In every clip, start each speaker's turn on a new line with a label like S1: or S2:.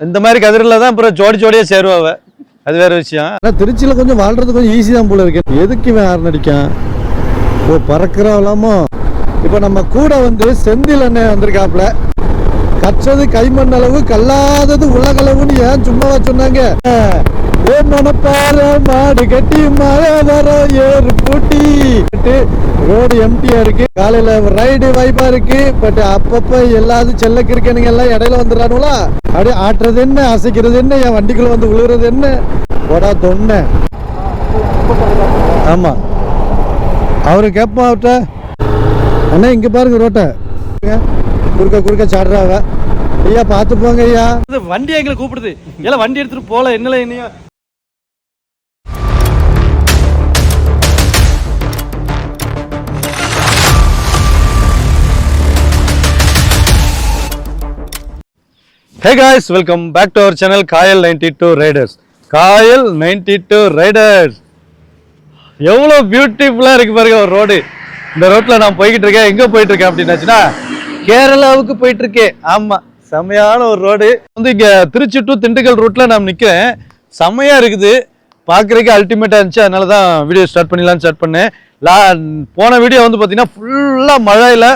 S1: இந்த மாதிரி கதிரில் தான் அப்புறம் ஜோடி ஜோடியாக சேருவாவ அது வேற விஷயம்.
S2: ஆனால் திருச்சியில் கொஞ்சம் வாழ்றது கொஞ்சம் ஈஸி தான் போல இருக்கு. எதுக்கு இவன் ஹார்ன் அடிக்கான் ஓ பறக்கிறவளாமோ இப்போ நம்ம கூட வந்து செந்தில் அண்ணன் வந்திருக்காப்ல கற்றது கைமண் அளவு கல்லாதது உலகளவுன்னு ஏன் சும்மாவா சொன்னாங்க? ஏ மனப்பாற மாடு கட்டி மழை வர ஏறு பூட்டி. ரோடு எம்டியா இருக்கு. காலையில ரைடு வைப்பா இருக்கு. பட் அப்பப்ப எல்லாரும் செல்ல கிறுக்கனுங்க எல்லாம் இடையில வந்துடுறானுங்களா அப்படியே ஆட்டுறது என்ன? அசைக்கிறது என்ன? என் வண்டிக்குள்ள வந்து விழுகிறது என்ன? போடா தொன்ன. ஆமா. அவரு கேட்போம் அவர்கிட்ட அண்ணா இங்க பாருங்க ரோட்டை. குறுக்க குறுக்க சாடுறாவ ஐயா பார்த்து போங்க ஐயா.
S1: இது வண்டி எங்களை கூப்பிடுது. எல்லாம் வண்டி எடுத்துட்டு போல என்னல என்னையும் hey guys welcome back to our channel Kayal ninety two riders Kayal ninety two riders எவ்வளோ பியூட்டிஃபுல்லாக இருக்கு பாருங்க ஒரு ரோடு இந்த ரோட்டில் நான் போய்கிட்டு இருக்கேன். எங்கே போயிட்டு இருக்கேன் அப்படின்னாச்சுன்னா கேரளாவுக்கு போயிட்டு இருக்கேன். ஆமாம் செமையான ஒரு ரோடு வந்து இங்கே திருச்சி டு திண்டுக்கல் ரூட்டில் நான் நிற்கிறேன் செமையாக இருக்குது. பார்க்குறதுக்கு அல்டிமேட்டாக இருந்துச்சு. அதனால தான் வீடியோ ஸ்டார்ட் பண்ணிடலாம்னு ஸ்டார்ட் பண்ணேன். லா போன வீடியோ வந்து பார்த்தீங்கன்னா ஃபுல்லாக மழையில்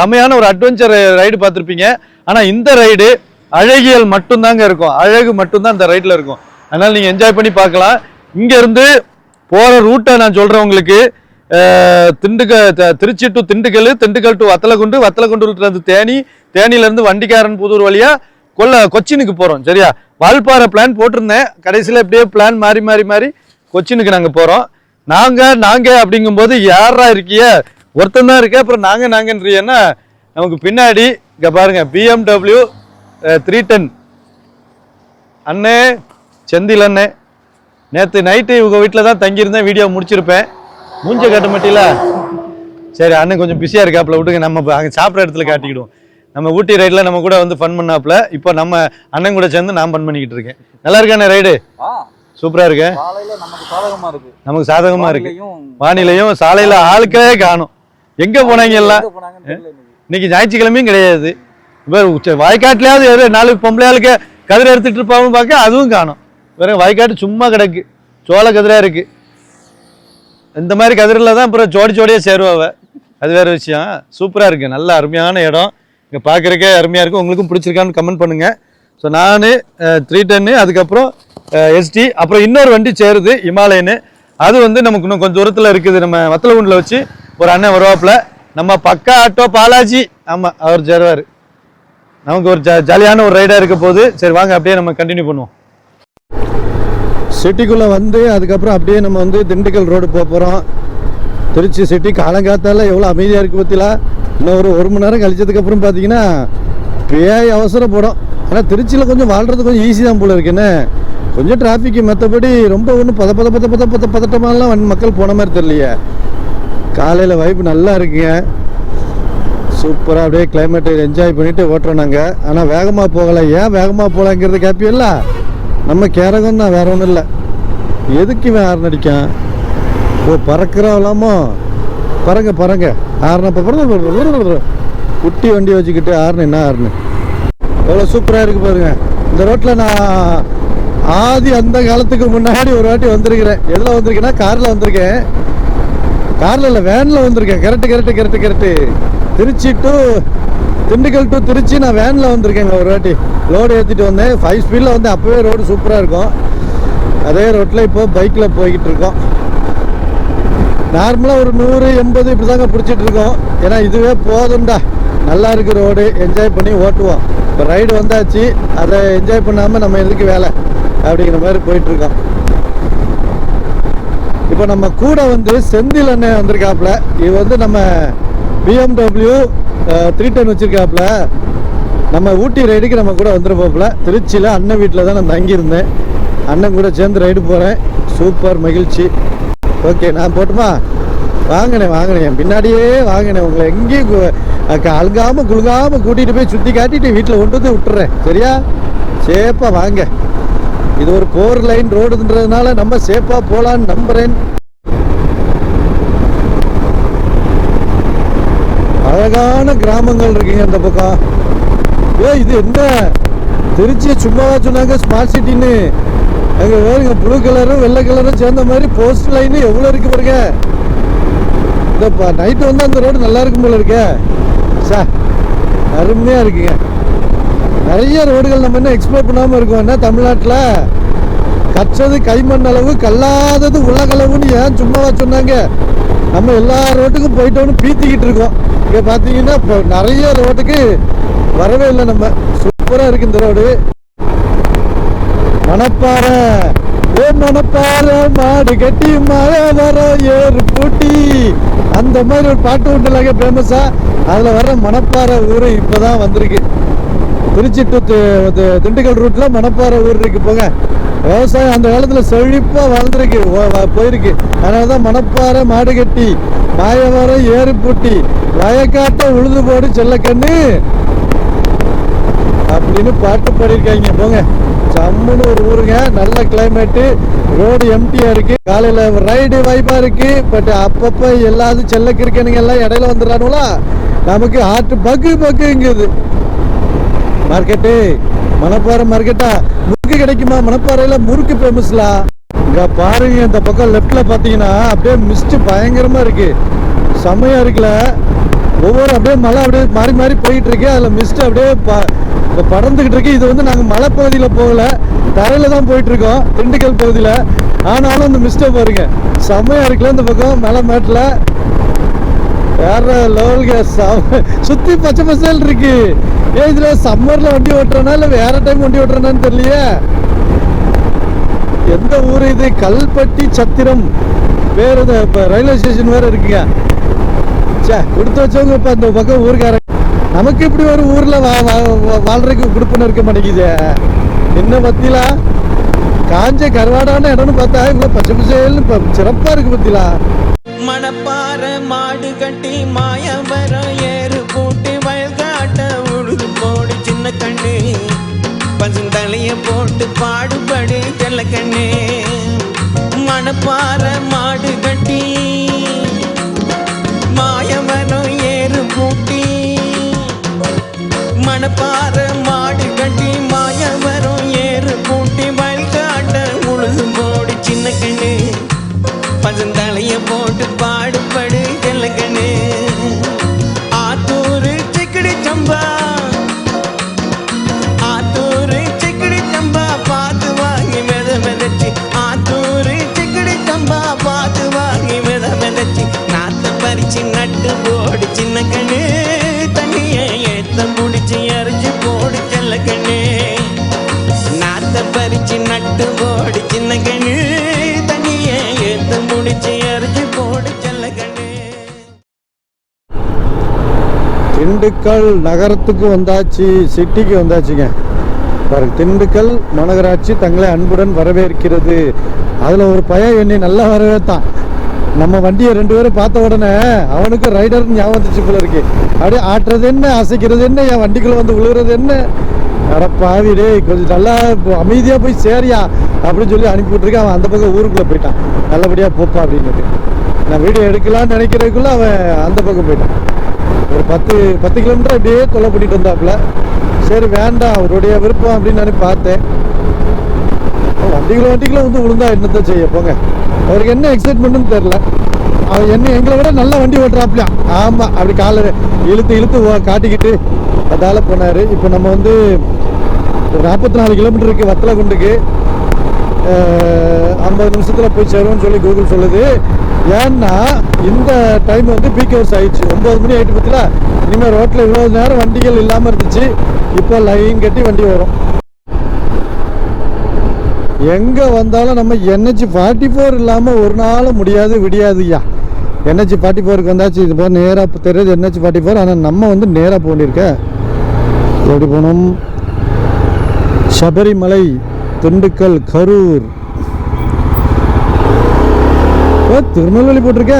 S1: செமையான ஒரு அட்வென்ச்சர் ரைடு பார்த்துருப்பீங்க. ஆனால் இந்த ரைடு அழகியல் மட்டும்தாங்க இருக்கும். அழகு மட்டும்தான் இந்த ரைட்டில் இருக்கும். அதனால் நீங்கள் என்ஜாய் பண்ணி பார்க்கலாம். இங்கேருந்து போகிற ரூட்டை நான் சொல்கிறேன் உங்களுக்கு. திண்டுக்க த- திருச்சி டு திண்டுக்கல் திண்டுக்கல் டு வத்தலகுண்டு வத்தலகுண்டுலேருந்து தேனி தேனியிலேருந்து வண்டிக்காரன் புதூர் வழியாக கொல்ல கொச்சினுக்கு போகிறோம் சரியா? வால்பாறை பிளான் போட்டிருந்தேன். கடைசியில் எப்படியே பிளான் மாறி மாறி மாறி கொச்சினுக்கு நாங்கள் போகிறோம் நாங்கள் நாங்கள் அப்படிங்கும்போது யாரா இருக்கிய? ஒருத்தன் தான் இருக்க அப்புறம் நாங்கள் நாங்கன்றீங்கன்னா நமக்கு பின்னாடி இங்கே பாருங்கள் பிஎம்டபிள்யூ த்ரீ டென் அண்ணே செந்தில் அண்ணே நேற்று நைட்டு இவங்க வீட்டில் தான் தங்கியிருந்தேன் வீடியோ முடிச்சிருப்பேன். மூஞ்ச கட்ட மாட்டில? சரி அண்ணன் கொஞ்சம் பிஸியாக இருக்காப்புல விட்டுங்க நம்ம அங்கே சாப்பிட்ற இடத்துல காட்டிக்கிடுவோம். நம்ம ஊட்டி ரைடில் நம்ம கூட வந்து ஃபன் பண்ணாப்புல. இப்போ நம்ம அண்ணன் கூட சேர்ந்து நான் ஃபன் பண்ணிக்கிட்டு இருக்கேன். நல்லா இருக்கானே ரைடு சூப்பராக இருக்கு.
S3: நமக்கு சாதகமா இருக்கு.
S1: நமக்கு சாதகமாக இருக்கு.
S3: வானிலையும்
S1: சாலையில் ஆளுக்கே காணும். எங்கே போனாங்க எல்லாம்.
S3: இன்னைக்கு
S1: ஞாயிற்றுக்கிழமையும் கிடையாது. இப்போ வாய்க்காட்டுலயாவது ஏதோ நாலு பொம்பளை கதிரை எடுத்துகிட்டு இருப்பாங்கன்னு பார்க்க அதுவும் காணும். வேற வாய்க்காட்டு சும்மா கிடக்கு. சோள கதிராக இருக்கு. இந்த மாதிரி கதிரில் தான் அப்புறம் ஜோடி ஜோடியாக சேருவாவை அது வேற விஷயம். சூப்பராக இருக்குது நல்ல அருமையான இடம். இங்கே பார்க்குறக்கே அருமையாக இருக்கும் உங்களுக்கும் பிடிச்சிருக்கான்னு கமெண்ட் பண்ணுங்கள் ஸோ நான் த்ரீ டென்னு அதுக்கப்புறம் எஸ்டி அப்புறம் இன்னொரு வண்டி சேருது இமாலயனு. அது வந்து நமக்கு இன்னும் கொஞ்சம் தூரத்தில் இருக்குது. நம்ம வத்தலகுண்டில் வச்சு ஒரு அண்ணன் வருவாப்புல. நம்ம பக்கா ஆட்டோ பாலாஜி. ஆமாம் அவர் சேருவார். நமக்கு ஒரு ஜா ஜாலியான ஒரு ரைடாக இருக்க போது சரி வாங்க அப்படியே நம்ம கண்டினியூ பண்ணுவோம்.
S2: சிட்டிக்குள்ளே வந்து அதுக்கப்புறம் அப்படியே நம்ம வந்து திண்டுக்கல் ரோடு போக போகிறோம் திருச்சி சிட்டி காலங்காத்தால எவ்வளோ அமைதியாக இருக்குது பற்றிலா இன்னும் ஒரு ஒரு மணி நேரம் கழிச்சதுக்கப்புறம் பார்த்தீங்கன்னா பேய் அவசரப்படும். ஆனால் திருச்சியில் கொஞ்சம் வாழ்கிறது கொஞ்சம் ஈஸி தான் போல இருக்குன்னு கொஞ்சம் டிராஃபிக்கு மற்றபடி ரொம்ப ஒன்றும் பத பத பத பத பத பதட்டமாலாம் வந்து மக்கள் போன மாதிரி தெரியலையே. காலையில் வைப்பு நல்லா இருக்குங்க. சூப்பராக அப்படியே கிளைமேட்டை என்ஜாய் பண்ணிவிட்டு ஓட்டுறோம் நாங்கள் ஆனால் வேகமாக போகலை. ஏன் வேகமாக போகலாங்கிறது கேப்பியல்ல நம்ம கேரகம் தான் வேற ஒன்றும் இல்லை. எதுக்கு இவன் ஹார்ன் அடிக்கான்? ஓ பறக்கிறவளாமோ பறங்க பறங்க. ஹார்ன் அப்போ பறந்து குட்டி வண்டி வச்சுக்கிட்டு ஹார்ன் என்ன ஹார்னு? எவ்வளோ சூப்பராக இருக்குது பாருங்கள் இந்த ரோட்டில் நான் ஆதி அந்த காலத்துக்கு முன்னாடி ஒரு வாட்டி வந்திருக்கிறேன். எதில் வந்திருக்கேன்னா காரில் வந்திருக்கேன். காரில் இல்லை வேனில் வந்திருக்கேன். Correct correct correct correct. Trichy to Dindigul to Trichy நான் வேனில் வந்திருக்கேங்க. ஒரு வாட்டி லோடு ஏற்றிட்டு வந்தேன். ஃபைவ் ஸ்பீடில் வந்து அப்போவே ரோடு சூப்பராக இருக்கும். அதே ரோட்டில் இப்போ பைக்கில் போய்கிட்டு இருக்கோம். நார்மலாக ஒரு நூறு எண்பது இப்படி தாங்க பிடிச்சிட்டு இருக்கோம். ஏன்னா இதுவே போதும்டா. நல்லா இருக்கு ரோடு என்ஜாய் பண்ணி ஓட்டுவோம். இப்போ ரைடு வந்தாச்சு. அதை என்ஜாய் பண்ணாமல் நம்ம எதுக்கு வேலை? அப்படிங்கிற மாதிரி போயிட்டுருக்கோம் இப்போ நம்ம கூட வந்து செந்தில் அண்ணன் வந்திருக்காப்புல. இது வந்து நம்ம பிஎம்டபிள்யூ த்ரீ டென் வச்சுருக்காப்புல. நம்ம ஊட்டி ரைடுக்கு நம்ம கூட வந்துருப்போம்ல திருச்சியில் அண்ணன் வீட்டில் தான் நான் தங்கியிருந்தேன். அண்ணன் கூட சேர்ந்து ரைடு போகிறேன் சூப்பர் மகிழ்ச்சி. ஓகே நான் போட்டுமா? வாங்கினேன் வாங்கினேன். பின்னாடியே வாங்கினேன். உங்களை எங்கேயும் அழுகாமல் குழுகாமல் கூட்டிகிட்டு போய் சுற்றி காட்டிட்டு வீட்டில் கொண்டு வந்து விட்டுறேன். சரியா? சேஃபாக வாங்க. இது ஒரு போர் லைன் ரோடுன்றதுனால நம்ம சேஃபாக போகலான்னு நம்புகிறேன் அழகான கிராமங்கள் இருக்குங்க இந்த பக்கம். ஏ இது என்ன? திருச்சி சும்மாவா சொன்னாங்க? ஸ்மார்ட் சிட்டின்னு அங்கே வேறுங்க ப்ளூ கலரும் வெள்ளை கலரும் சேர்ந்த மாதிரி போஸ்ட் லைன் எவ்வளோ இருக்கு பாருங்க. இந்தப்பா நைட்டு வந்து அந்த ரோடு நல்லா இருக்கும் போல இருக்க. சார் அருமையாக இருக்குங்க. நிறைய ரோடுகள் நம்ம இன்னும் எக்ஸ்ப்ளோர் பண்ணாமல் இருக்கோம். என்ன தமிழ்நாட்டில்? கற்றது கைமண் அளவு கல்லாதது உலகளவுன்னு ஏன் சும்மாவா சொன்னாங்க? நம்ம எல்லா ரோட்டுக்கும் போயிட்டோம்னு பீத்திக்கிட்டு இருக்கோம். இங்கே பார்த்தீங்கன்னா இப்போ நிறைய ரோட்டுக்கு வரவே இல்லை நம்ம. சூப்பராக இருக்கு இந்த ரோடு. மணப்பாறை. ஓ மணப்பாறை மாடு கட்டி மழை வர ஏறு பூட்டி. அந்த மாதிரி ஒரு பாட்டு உண்டுலாங்க ஃபேமஸா அதில் வர மணப்பாறை ஊர் இப்போதான் வந்திருக்கு. திருச்சி டு திண்டுக்கல் ரூட்ல மணப்பாறை ஊர் இருக்கு. போங்க. விவசாயம் அந்த காலத்துல செழிப்பா வளர்ந்துருக்கு. போயிருக்கு. அதனால தான் மணப்பாறை மாடு கட்டி மாயவரம் ஏறு பூட்டி வயக்காட்ட உழுது போடு செல்லக்கண்ணு. அப்படின்னு பாட்டு பாடியிருக்காங்க. போங்க. சம்முன்னு ஒரு ஊருங்க. நல்ல கிளைமேட்டு ரோடு எம்டியா இருக்கு. காலையில ரைடு வைப்பா இருக்கு. பட் அப்பப்ப எல்லாரும் செல்ல கிறுக்கனுங்க எல்லாம் இடையில வந்துடுறானுங்களா? நமக்கு ஹார்ட் பக்கு பக்குங்குது. மார்க்கெட்டு மணப்பாறை மார்க்கெட்டா முறுக்கு கிடைக்குமா? மணப்பாறையில முறுக்கு ஃபேமஸ்லா இங்க பாருங்க இந்த பக்கம் லெஃப்ட்ல பாத்தீங்கன்னா அப்படியே மிஸ்ட் பயங்கரமா இருக்கு. செமையா இருக்குல்ல? ஒவ்வொரு அப்படியே மழை அப்படியே மாறி மாறி போயிட்டு இருக்கு. அதுல மிஸ்ட் அப்படியே ப- இப்ப இருக்கு. இது வந்து நாங்க மலை பகுதியில போகல தான் போயிட்டு இருக்கோம் திண்டுக்கல் பகுதியில. ஆனாலும் அந்த மிஸ்ட்டை பாருங்க. செமையா இருக்குல்ல இந்த பக்கம் மலை மேட்டில்? வேற லெவலுக்கு சுற்றி சுத்தி பச்சை பசல் இருக்கு. ஏ இதுல சம்மர்ல வண்டி ஓட்டுறனா இல்ல வேற டைம் வண்டி ஓட்டுறனான்னு தெரியலையே? எந்த ஊர் இது? கல்பட்டி சத்திரம். வேற இது இப்ப ரயில்வே ஸ்டேஷன் வேற இருக்குங்க. சே கொடுத்து வச்சவங்க இப்ப இந்த பக்கம் ஊருக்காரங்க நமக்கு இப்படி ஒரு ஊர்ல வா வா- வாழ்றதுக்கு கொடுப்புன்னு இருக்க மாட்டேங்குது. என்ன பத்திலா? காஞ்ச கருவாடான இடம்னு பார்த்தா இவ்வளவு பச்சை பசேல்னு சிறப்பா இருக்கு பத்திலா.
S4: மணப்பாற மாடு கட்டி மாயவரம் தலைய போட்டு பாடுபடு செல்ல கண்ணு. மணப்பாற மாடு கட்டி மாயவரம் ஏறு பூட்டி. மணப்பாற மாடு கட்டி மாயவரம் ஏறு பூட்டி. வயல் காட்ட உழுது போடு சின்ன கண்ணு.
S2: திண்டுக்கல் நகரத்துக்கு வந்தாச்சு சிட்டிக்கு வந்தாச்சுங்க. பாருங்க திண்டுக்கல் மாநகராட்சி தங்களை அன்புடன் வரவேற்கிறது. அதில் ஒரு பையன் என்னை நல்லா வரவேற்றான். நம்ம வண்டியை ரெண்டு பேரும் பார்த்த உடனே அவனுக்கு ரைடர் ஞாபகம் வந்துச்சு போல இருக்கு. அப்படியே ஆட்டுறது என்ன அசைக்கிறது என்ன என் வண்டிக்குள்ளே வந்து விழுகிறது என்ன? அட பாவி கொஞ்சம் நல்லா இப்போ அமைதியாக போய் சேரியா அப்படின்னு சொல்லி அனுப்பி விட்டுருக்கேன் அவன் அந்த பக்கம் ஊருக்குள்ளே போயிட்டான். நல்லபடியாக போப்பா அப்படின்னுட்டு. நான் வீடியோ எடுக்கலாம்னு நினைக்கிறதுக்குள்ளே அவன் அந்த பக்கம் போயிட்டான். ஒரு பத்து பத்து கிலோமீட்டர் அப்படியே தொலை பண்ணிட்டு வந்தாப்புல. சரி வேண்டாம் அவருடைய விருப்பம் அப்படின்னு நான் பார்த்தேன். வண்டிகளை வண்டிக்குள்ள வந்து விழுந்தா என்னத்தான் செய்ய? போங்க. அவருக்கு என்ன எக்ஸைட்மெண்ட்னு தெரில அவன் என்ன எங்களை விட நல்ல வண்டி ஓட்டுறாப்லையா ஆமாம் அப்படி காலை இழுத்து இழுத்து காட்டிக்கிட்டு அதால போனார். இப்போ நம்ம வந்து ஒரு நாற்பத்தி நாலு கிலோமீட்டர் இருக்குது வத்தலை குண்டுக்கு ஐம்பது நிமிஷத்தில் போய் சேருவோம்னு சொல்லி கூகுள் சொல்லுது. ஏன்னா இந்த டைம் வந்து பீக் ஹவர்ஸ் ஆயிடுச்சு. ஒன்பது மணி ஆயிட்டு பத்தில இனிமேல் ரோட்ல இவ்வளவு நேரம் வண்டிகள் இல்லாம இருந்துச்சு. இப்போ லைன் கட்டி வண்டி வரும். எங்க வந்தாலும் நம்ம என்ஹெச் ஃபார்ட்டி ஃபோர் இல்லாம ஒரு நாளும் முடியாது விடியாதுய்யா. என்ஹெச் ஃபார்ட்டி ஃபோருக்கு வந்தாச்சு. இது போல நேராக தெரியுது என்ஹெச் ஃபார்ட்டி ஃபோர் ஆனால் நம்ம வந்து நேராக போண்டிருக்க எப்படி போகணும்? சபரிமலை திண்டுக்கல் கரூர். திருநெல்வேலி போட்டிருக்க.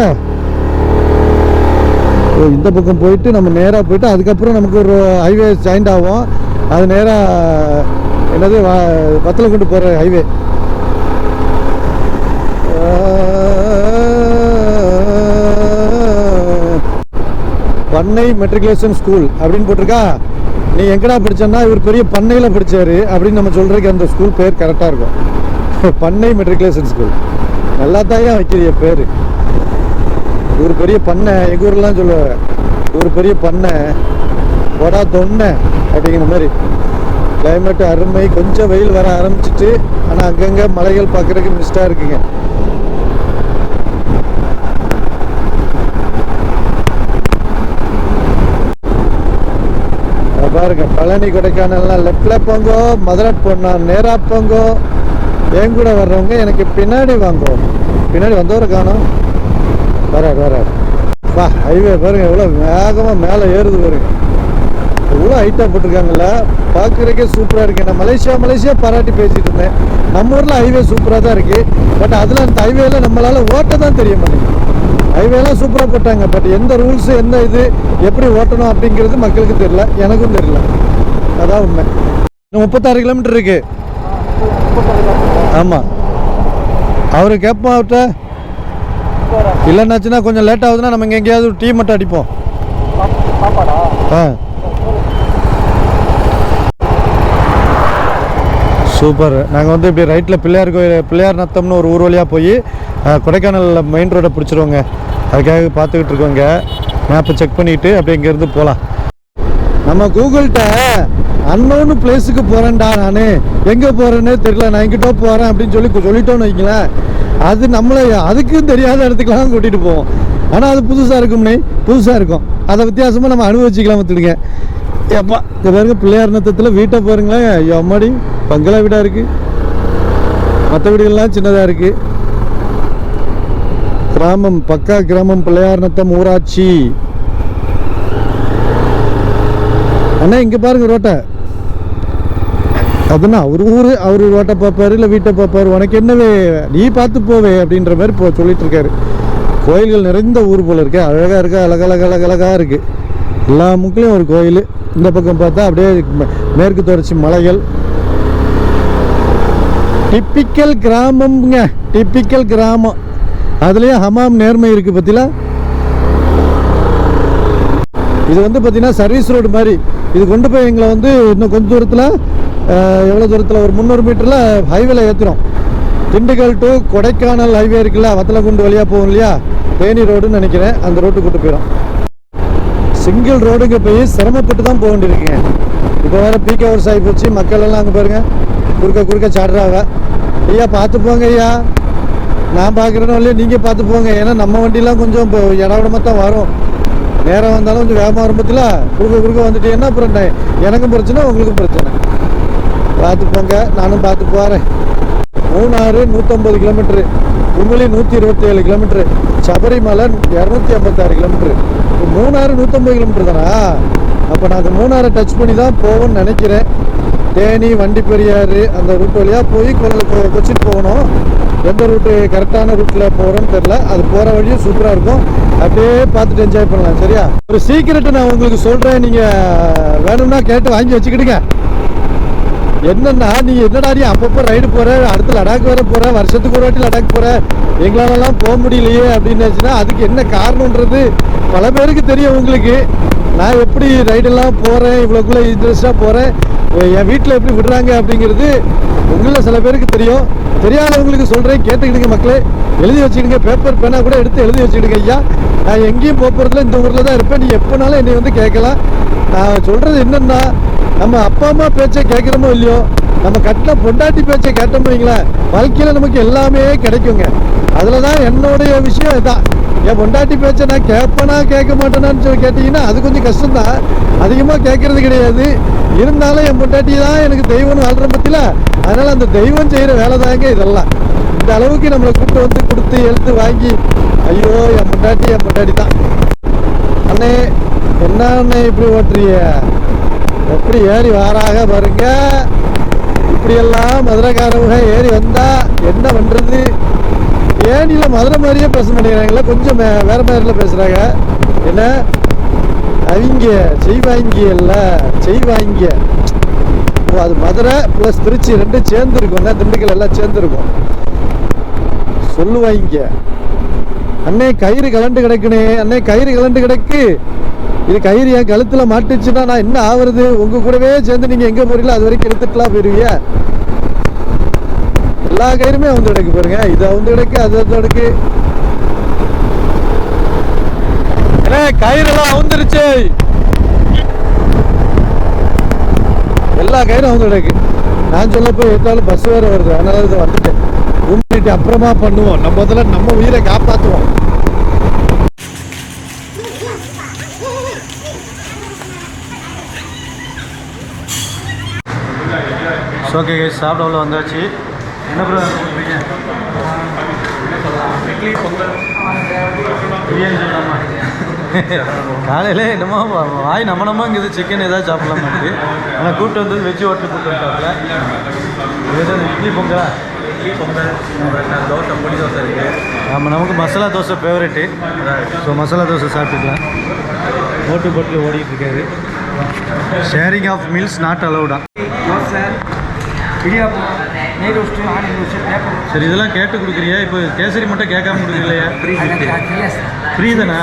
S2: ஓ இந்த பக்கம் போயிட்டு நம்ம நேராக போயிட்டு அதுக்கப்புறம் நமக்கு ஒரு ஹைவே ஜாயிண்ட் ஆகும். அது நேராக என்னது பத்தில் கொண்டு போகிற ஹைவே பண்ணை மெட்ரிகுலேஷன் ஸ்கூல் அப்படின்னு போட்டிருக்கா? நீ எங்கடா படிச்சேன்னா இவர் பெரிய பண்ணையில் படித்தார் அப்படின்னு நம்ம சொல்கிறதுக்கு அந்த ஸ்கூல் பேர் கரெக்டாக இருக்கும். பண்ணை மெட்ரிகுலேஷன் ஸ்கூல் நல்லா தான் வைக்கிறிய பேர். ஒரு பெரிய பண்ணை எங்கள் ஊர்லாம் சொல்லுவாங்க. ஒரு பெரிய பண்ணை போடா தொன்னை அப்படிங்கிற மாதிரி. கிளைமேட் அருமை கொஞ்சம் வெயில் வர ஆரம்பிச்சிட்டு ஆனால் அங்கங்கே மலைகள் பார்க்குறதுக்கு மிஸ்டாக இருக்குங்க. பாருங்க பழனி கொடைக்கானல்லாம் லெஃப்டில் போங்கோ மதுரை போனால் நேரா போங்கோ. என் கூட வர்றவங்க எனக்கு பின்னாடி வாங்கோ. பின்னாடி வந்தவரை காணும். வராது வராது வா ஹைவே பாருங்க எவ்வளோ வேகமாக மேலே ஏறுது பாருங்க. எவ்வளோ ஹைட்டாக போட்டிருக்காங்கல்ல. பார்க்குறதுக்கே சூப்பராக இருக்குது நான் மலேசியா மலேசியா பாராட்டி பேசிகிட்டு இருந்தேன். நம்ம ஊரில் ஹைவே சூப்பராக தான் இருக்குது பட் அதில் அந்த ஹைவேல நம்மளால் ஓட்ட தான் தெரிய மாட்டேங்குது. ஹைவேலாம் சூப்பராக போட்டாங்க. பட் எந்த ரூல்ஸு எந்த இது எப்படி ஓட்டணும் அப்படிங்கிறது மக்களுக்கு தெரியல. எனக்கும் தெரியல. அதான் உண்மை. முப்பத்தாறு கிலோமீட்டர் இருக்குது ஆமாம் அவர் கேட்போம் அவர்கிட்ட இல்லைன்னாச்சுன்னா கொஞ்சம் லேட் ஆகுதுன்னா நம்ம இங்கே எங்கேயாவது டீ மட்டும் அடிப்போம். ஆ. சூப்பர் நாங்கள் வந்து இப்படி ரைட்டில் பிள்ளையார் கோயில் பிள்ளையார் நத்தம்னு ஒரு ஊர் வழியாக போய் கொடைக்கானலில் மெயின் ரோடை பிடிச்சிருவோங்க. அதுக்காக பார்த்துக்கிட்டு இருக்கோங்க மேப்பை செக் பண்ணிவிட்டு அப்படியே இங்கேருந்து போகலாம் நம்ம கூகுள்கிட்ட அன்னோன்னு பிளேஸுக்கு போகிறேன்டா நான். எங்கே போகிறேன்னே தெரியல. நான் எங்கிட்ட போகிறேன் அப்படின்னு சொல்லி சொல்லிட்டோன்னு வைங்களேன். அது நம்மளை அதுக்கும் தெரியாத இடத்துக்குலாம் கூட்டிகிட்டு போவோம். ஆனால் அது புதுசாக இருக்கும்னே புதுசாக இருக்கும். அதை வித்தியாசமாக நம்ம அனுபவிச்சிக்கலாம் பார்த்துடுங்க எப்பா இந்த பாருங்க பிள்ளையார் நத்தத்தில் வீட்டை பாருங்களேன் ஐயோ அம்மாடி பங்களா வீடாக இருக்குது மற்ற வீடுகள்லாம் சின்னதாக இருக்குது கிராமம் பக்கா கிராமம் பிள்ளையார் நத்தம் ஊராட்சி. அண்ணா இங்கே பாருங்கள் ரோட்டை. அதுனா அவர் ஊர் அவர் ரோட்டை பார்ப்பாரு இல்லை வீட்டை பார்ப்பாரு உனக்கு என்னவே நீ பார்த்து போவே அப்படின்ற மாதிரி இப்போ சொல்லிட்டு இருக்காரு கோயில்கள் நிறைந்த ஊர் போல இருக்கு அழகாக இருக்கு அழகழக அழகழகாக இருக்கு. எல்லா முக்கிலையும் ஒரு கோயில். இந்த பக்கம் பார்த்தா அப்படியே மேற்கு தொடர்ச்சி மலைகள். டிப்பிக்கல் கிராமம்ங்க டிப்பிக்கல் கிராமம். அதுலேயும் ஹமாம் நேர்மை இருக்கு பார்த்தீங்களா இது வந்து பார்த்தீங்கன்னா சர்வீஸ் ரோடு மாதிரி. இது கொண்டு போய் எங்களை வந்து இன்னும் கொஞ்சம் தூரத்தில் எவ்வளோ தூரத்தில் ஒரு முந்நூறு மீட்டரில் ஹைவேல ஏற்றுறோம் திண்டுக்கல் டு கொடைக்கானல் ஹைவே இருக்குல்ல வத்தலகுண்டு வழியாக போகும் இல்லையா? தேனி ரோடுன்னு நினைக்கிறேன். அந்த ரோட்டு கூட்டு போயிடும் சிங்கிள் ரோடுங்க போய் சிரமப்பட்டு தான் போக வேண்டியிருக்கீங்க. இப்போ வேறு பீக் ஹவர்ஸ் ஆகி போச்சு. மக்கள் எல்லாம் அங்கே பாருங்கள் குறுக்க குறுக்க சாடுறாங்க. ஐயா பார்த்து போங்க ஐயா. நான் பார்க்குறேன்னு இல்லையா நீங்கள் பார்த்து போங்க. ஏன்னா நம்ம வண்டிலாம் கொஞ்சம் இப்போ இடவிடமாக தான் வரும். நேரம் வந்தாலும் கொஞ்சம் வேகமாக வரும்பத்தில் குறுக்க குறுக்க வந்துட்டீங்கன்னா அப்புறம் எனக்கும் பிரச்சனை உங்களுக்கும் பிரச்சனை. பார்த்து போங்க நானும் பார்த்து போகிறேன் மூணாறு நூற்றம்பது கிலோமீட்ரு கும்பலி நூற்றி இருபத்தி ஏழு கிலோமீட்ரு சபரிமலை இரநூத்தி ஐம்பத்தாறு கிலோமீட்ரு மூணாறு நூற்றம்பது கிலோமீட்டர் தானா? அப்போ நான் அந்த மூணாரை டச் பண்ணி தான் போவோம்னு நினைக்கிறேன். தேனி வண்டி பெரியாறு அந்த ரூட் வழியாக போய் கொ- கொச்சின் போகணும். எந்த ரூட்டு கரெக்டான ரூட்டில் போகிறோன்னு தெரில அது போகிற வழியும் சூப்பராக இருக்கும். அப்படியே பார்த்துட்டு என்ஜாய் பண்ணலாம் சரியா? ஒரு சீக்கிரட்டு நான் உங்களுக்கு சொல்கிறேன் நீங்கள் வேணும்னா கேட்டு வாங்கி வச்சுக்கிடுங்க. என்னன்னா நீ என்னடா நீ அப்பப்போ ரைடு போற அடுத்து லடாக் வர போற வருஷத்துக்கு ஒரு வாட்டி லடாக் போற எங்களாலலாம் போக முடியலையே அப்படின்னு அதுக்கு என்ன காரணம்ன்றது பல பேருக்கு தெரியும் உங்களுக்கு. நான் எப்படி ரைடெல்லாம் போகிறேன் இவ்வளோக்குள்ளே இன்ட்ரெஸ்டாக போகிறேன் என் வீட்டில் எப்படி விடுறாங்க அப்படிங்கிறது உங்களில் சில பேருக்கு தெரியும். தெரியாதவங்களுக்கு சொல்கிறேன் கேட்டுக்கிடுங்க மக்களே. எழுதி வச்சுக்கிடுங்க பேப்பர் பேனா கூட எடுத்து எழுதி வச்சுக்கிடுங்க ஐயா. நான் எங்கேயும் போகிறதுல இந்த ஊரில் தான் இருப்பேன். நீ எப்போனாலும் என்னை வந்து கேட்கலாம். நான் சொல்கிறது என்னென்னா நம்ம அப்பா அம்மா பேச்சை கேட்குறோமோ இல்லையோ நம்ம கட்டின பொண்டாட்டி பேச்சை கேட்டோமோ வைங்களேன் வாழ்க்கையில் நமக்கு எல்லாமே கிடைக்குங்க. அதில் தான் என்னுடைய விஷயம் இதான். என் பொண்டாட்டி பேச்சை நான் கேட்பேனா கேட்க மாட்டேனான்னு சொல்லி கேட்டிங்கன்னா அது கொஞ்சம் கஷ்டம்தான். அதிகமாக கேட்குறது கிடையாது. இருந்தாலும் என் பொண்டாட்டி தான் எனக்கு தெய்வம்னு வாழ்கிற பற்றியில் அதனால் அந்த தெய்வம் செய்கிற வேலை தாங்க இதெல்லாம். இந்த அளவுக்கு நம்மளை கூப்பிட்டு வந்து கொடுத்து எழுத்து வாங்கி ஐயோ என் பொண்டாட்டி என் பொண்டாட்டி தான். அண்ணே என்ன அண்ணே இப்படி ஓட்டுறிய எப்படி ஏறி வாராக பாருங்க. இப்படியெல்லாம் மதுரைக்காரவங்க ஏறி வந்தா என்ன பண்றது? ஏனில மதுரை மாதிரியே பேச மாட்டேங்கிறாங்களே கொஞ்சம் வேறு வேற மாதிரில பேசுறாங்க. என்ன? அவங்க செய்வாங்க இல்லை செய்வாங்க ஓ அது மதுரை ப்ளஸ் திருச்சி ரெண்டும் சேர்ந்து இருக்குங்க திண்டுக்கல் எல்லாம் சேர்ந்து இருக்கும் சொல்லுவாங்க அண்ணே கயிறு கலண்டு கிடக்குனே. அண்ணே கயிறு கலண்டு கிடக்கு. இது கயிறு என் கழுத்தில் மாட்டுச்சுன்னா நான் என்ன ஆகுறது உங்கள் கூடவே சேர்ந்து நீங்கள் எங்கே போறீங்களோ அது வரைக்கும் எடுத்துட்டுலாம் போயிருவீங்க எல்லா கயிறுமே வந்து கிடக்கு பாருங்க. இது வந்து கிடக்கு அது வந்து கிடக்கு
S1: ஏ கயிறெல்லாம் அவுந்துருச்சு.
S2: எல்லா கயிறும் வந்து கிடக்கு நான் சொல்ல போய் எடுத்தாலும் பஸ் வேற வருது. அதனால இதை வந்துட்டேன். கும்பிட்டு அப்புறமா பண்ணுவோம். நம்ம முதல்ல நம்ம உயிரை காப்பாற்றுவோம்
S1: ஓகே கைஸ் சாப்பிட உள்ள வந்தாச்சு. என்ன ப்ரோ காலையில் என்னமோ வாய் நம்ம நம்மங்குது சிக்கன் ஏதாவது சாப்பிடலாமாட்டு ஆனால் கூப்பிட்டு வந்தது வெஜ் ஹோட்டல் கூப்பிட்டு வந்துட்டாப்புல ஏதாவது இட்லி பொங்கலா?
S3: இட்லி பொங்கல் தோசை பொடி தோசை இருக்கு.
S1: நம்ம நமக்கு மசாலா தோசை ஃபேவரெட்டு ஸோ மசாலா தோசை சாப்பிட்டுக்கலாம். ஓட்டு போட்டில் ஓடிட்டு இருக்காரு. ஷேரிங் ஆஃப் மீல்ஸ் நாட் அலவுடா
S3: இடியாப்பம் நெய் ரோஸ்ட்டு ஆனியன் ரோஸ்ட்டு பேப்பர்
S1: சரி இதெல்லாம் கேட்டு கொடுக்குறியா? இப்போ கேசரி மட்டும் கேட்காம கொடுக்குறீங்களா
S3: ஃப்ரீ கிஃப்ட்
S1: ஃப்ரீ தானே?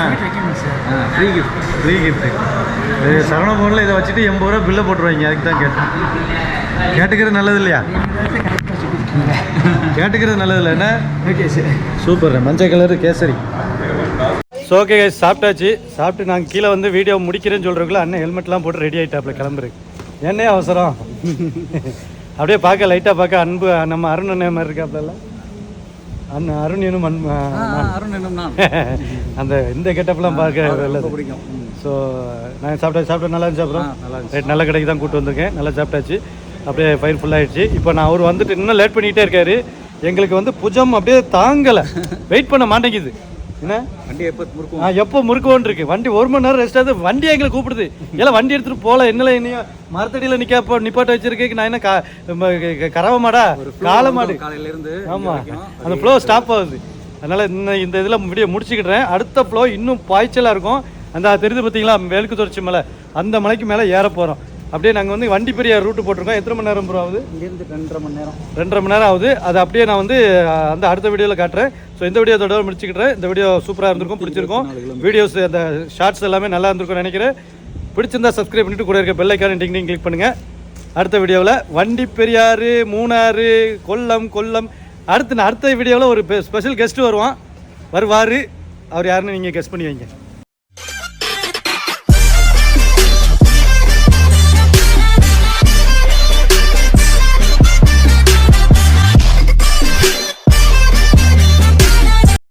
S3: ஃப்ரீ கிஃப்ட்
S1: ஃப்ரீ கிஃப்ட்டு சரவண பவனில் இதை வச்சுட்டு எண்பது ரூபா பில்லை போட்டுருவாங்க. அதுக்கு தான் கேட்டேன். கேட்டுக்கிறது நல்லது இல்லையா? கேட்டுக்கிறது நல்லது இல்லை என்ன? சூப்பர். மஞ்சள் கலரு கேசரி. ஸோ ஓகே சாப்பிட்டாச்சு. சாப்பிட்டு நாங்கள் கீழே வந்து வீடியோ முடிக்கிறேன்னு சொல்கிறதுக்குள்ள அண்ணன் ஹெல்மெட்லாம் போட்டு ரெடி ஆகிட்டாப்ல கிளம்புறதுக்கு. என்னே அவசரம்? அப்படியே பார்க்க லைட்டாக பார்க்க அன்பு நம்ம அருண் அண்ணன் மாதிரி இருக்காப்ல. அண்ணன் அருண் இன்னும் அன்பு
S3: அருண் என்னும் நான்.
S1: அந்த இந்த கெட்டப்லாம் பார்க்க நல்லது.
S3: பிடிக்கும்.
S1: ஸோ நான் சாப்பிட்டா சாப்பிட்டா நல்லா இருந்துச்சு அப்புறம்.
S3: நல்லா
S1: ரைட் நல்ல கடைக்கு தான் கூட்டு வந்திருக்கேன். நல்லா சாப்பிட்டாச்சு. அப்படியே ஃபயர் ஃபுல்லாகிடுச்சு இப்போ நான் அவர் வந்துட்டு இன்னும் லேட் பண்ணிகிட்டே இருக்காரு. எங்களுக்கு வந்து புஜம் அப்படியே தாங்கலை. வெயிட் பண்ண மாட்டேங்குது. என்ன?
S3: வண்டி எப்போ முறுக்கும்
S1: ஆ எப்போ முறுக்குவோன்னு இருக்கு. வண்டி ஒரு மணி நேரம் ரெஸ்ட் ஆகுது. வண்டி எங்களை கூப்பிடுது. எல்லாம் வண்டி எடுத்துட்டு போகல. என்னல இன்னும் மரத்தடியில் நிற்க நிப்பாட்ட வச்சிருக்கேன் நான் என்ன கறவை மாடா? காளை மாடு.
S3: காலையில இருந்து
S1: ஆமா. அந்த ஃப்ளோ ஸ்டாப் ஆகுது. அதனால இந்த இந்த இதில் வீடியோ முடிச்சுக்கிட்டேன் அடுத்த ஃப்ளோ இன்னும் பாய்ச்சலாக இருக்கும். அந்த தெரியுது பார்த்தீங்களா மேற்கு தொடர்ச்சி மலை. அந்த மலைக்கு மேலே ஏற போகிறோம் அப்படியே நாங்கள் வந்து வண்டி பெரிய ரூட்டு போட்டிருக்கோம். எத்தனை மணி நேரம் ப்ரோ ஆகுது?
S3: இங்கேருந்து ரெண்டரை மணி நேரம்.
S1: ரெண்டரை மணி நேரம் ஆகுது. அது அப்படியே நான் வந்து அந்த அடுத்த வீடியோவில் காட்டுறேன். ஸோ இந்த வீடியோ இதோட முடிச்சுக்கிட்டேன் இந்த வீடியோ சூப்பராக இருந்திருக்கும் பிடிச்சிருக்கும். வீடியோஸ் அந்த ஷார்ட்ஸ் எல்லாமே நல்லா இருந்திருக்கும்னு நினைக்கிறேன். பிடிச்சிருந்தா சப்ஸ்கிரைப் பண்ணிட்டு கூட இருக்க பெல் ஐக்கான டிங் கிளிக் பண்ணுங்கள் அடுத்த வீடியோவில் வண்டி பெரியாறு மூணாறு கொல்லம் கொல்லம். அடுத்து அடுத்த வீடியோவில் ஒரு ஸ்பெஷல் கெஸ்ட் வருவான். வருவார். அவர் யாருன்னு நீங்கள் கெஸ்ட் பண்ணி வைங்க.